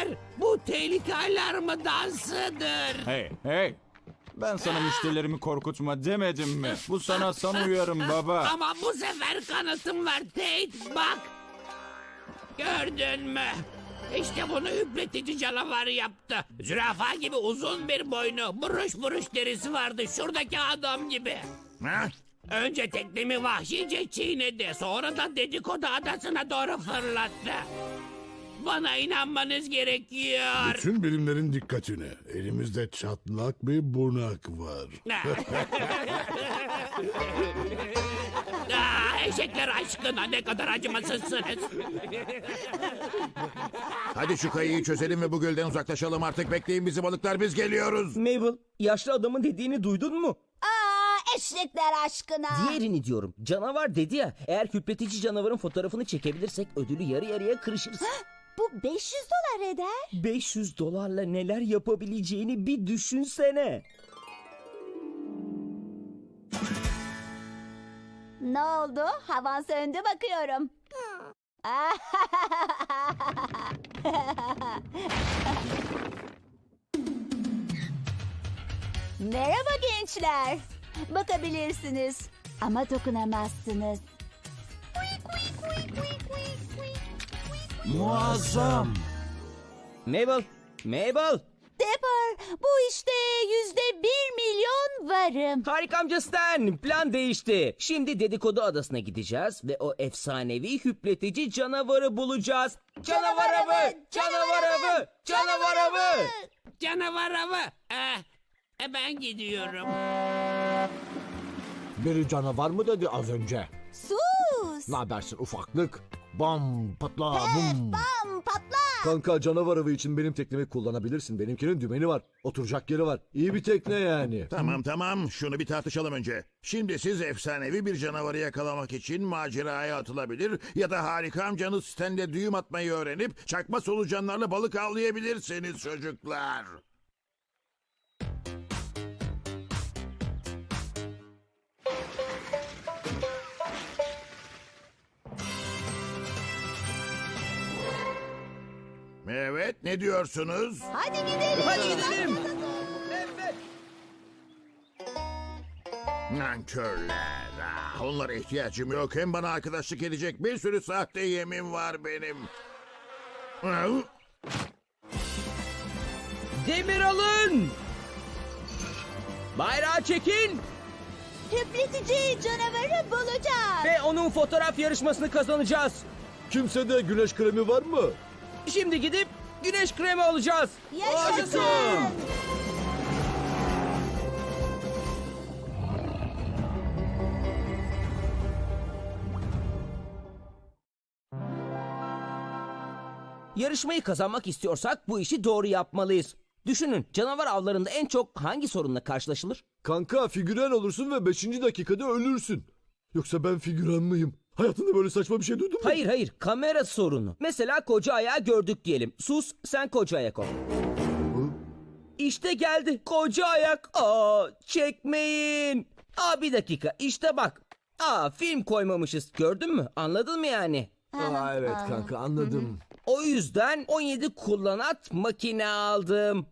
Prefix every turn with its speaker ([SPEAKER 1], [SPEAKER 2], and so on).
[SPEAKER 1] Hayır, bu tehlike alarmı dansıdır.
[SPEAKER 2] Hey hey. Ben sana müşterilerimi korkutma demedim mi? Bu sana son uyarım baba.
[SPEAKER 1] Ama bu sefer kanıtım var Tate, bak. Gördün mü? İşte bunu üpletici canavar yaptı. Zürafa gibi uzun bir boynu, buruş buruş derisi vardı şuradaki adam gibi.
[SPEAKER 3] Ha?
[SPEAKER 1] Önce teknemi vahşice çiğnedi, sonra da dedikodu adasına doğru fırlattı. Bana inanmanız gerekiyor.
[SPEAKER 4] Bütün bilimlerin dikkatine. Elimizde çatlak bir bunak var.
[SPEAKER 1] Aa, eşekler aşkına ne kadar acımasızsınız.
[SPEAKER 3] Hadi şu kayayı çözelim ve bu gölden uzaklaşalım artık. Bekleyin bizi balıklar biz geliyoruz.
[SPEAKER 5] Mabel, yaşlı adamın dediğini duydun mu?
[SPEAKER 6] Aa eşekler aşkına.
[SPEAKER 5] Diğerini diyorum. Canavar dedi ya. Eğer hüpletici canavarın fotoğrafını çekebilirsek ödülü yarı yarıya kırışırız.
[SPEAKER 6] Bu 500 dolar eder.
[SPEAKER 5] 500 dolarla neler yapabileceğini bir düşünsene.
[SPEAKER 6] Ne oldu? Havan söndü bakıyorum. Merhaba gençler. Bakabilirsiniz ama dokunamazsınız.
[SPEAKER 2] Muazzam.
[SPEAKER 5] Mabel, Mabel.
[SPEAKER 6] Depar bu işte yüzde bir milyon varım.
[SPEAKER 5] Harika amca Stan. Plan değişti. Şimdi dedikodu adasına gideceğiz ve o efsanevi hüpletici canavarı bulacağız. Canavar avı! Canavar avı! Canavar avı!
[SPEAKER 1] Canavar avı. Eh, e, ben gidiyorum.
[SPEAKER 7] Biri canavar mı dedi az önce?
[SPEAKER 6] Sus.
[SPEAKER 7] Ne habersin ufaklık? Bam patla bum.
[SPEAKER 6] Bam patla.
[SPEAKER 7] Kanka canavar avı için benim teknemi kullanabilirsin. Benimkinin dümeni var. Oturacak yeri var. İyi bir tekne yani.
[SPEAKER 3] Tamam tamam şunu bir tartışalım önce. Şimdi siz efsanevi bir canavarı yakalamak için maceraya atılabilir ya da harika amcanız stende düğüm atmayı öğrenip çakma solucanlarla balık avlayabilirsiniz çocuklar. Evet ne diyorsunuz?
[SPEAKER 6] Hadi gidelim.
[SPEAKER 5] Hadi gidelim.
[SPEAKER 3] Nankörler. Ah, onlara ihtiyacım yok. Hem bana arkadaşlık edecek bir sürü sahte yemin var benim. Ah,
[SPEAKER 5] Demir alın! Bayrağı çekin
[SPEAKER 6] Hüpletici canavarı bulacağız.
[SPEAKER 5] ve onun fotoğraf yarışmasını kazanacağız.
[SPEAKER 7] Kimsede güneş kremi var mı?
[SPEAKER 5] Şimdi gidip güneş kremi alacağız.
[SPEAKER 6] Yaşasın.
[SPEAKER 5] Yarışmayı kazanmak istiyorsak bu işi doğru yapmalıyız. Düşünün canavar avlarında en çok hangi sorunla karşılaşılır?
[SPEAKER 7] Kanka figüren olursun ve 5. dakikada ölürsün. Yoksa ben figüren miyim? Hayatında böyle saçma bir şey duydun mu?
[SPEAKER 5] Hayır hayır kamera sorunu. Mesela koca ayağı gördük diyelim. Sus sen koca ayak ol. İşte geldi koca ayak. Aa çekmeyin. Aa bir dakika işte bak. Aa film koymamışız gördün mü? Anladın mı yani?
[SPEAKER 7] Aa, evet kanka anladım.
[SPEAKER 5] O yüzden 17 kullanat makine aldım.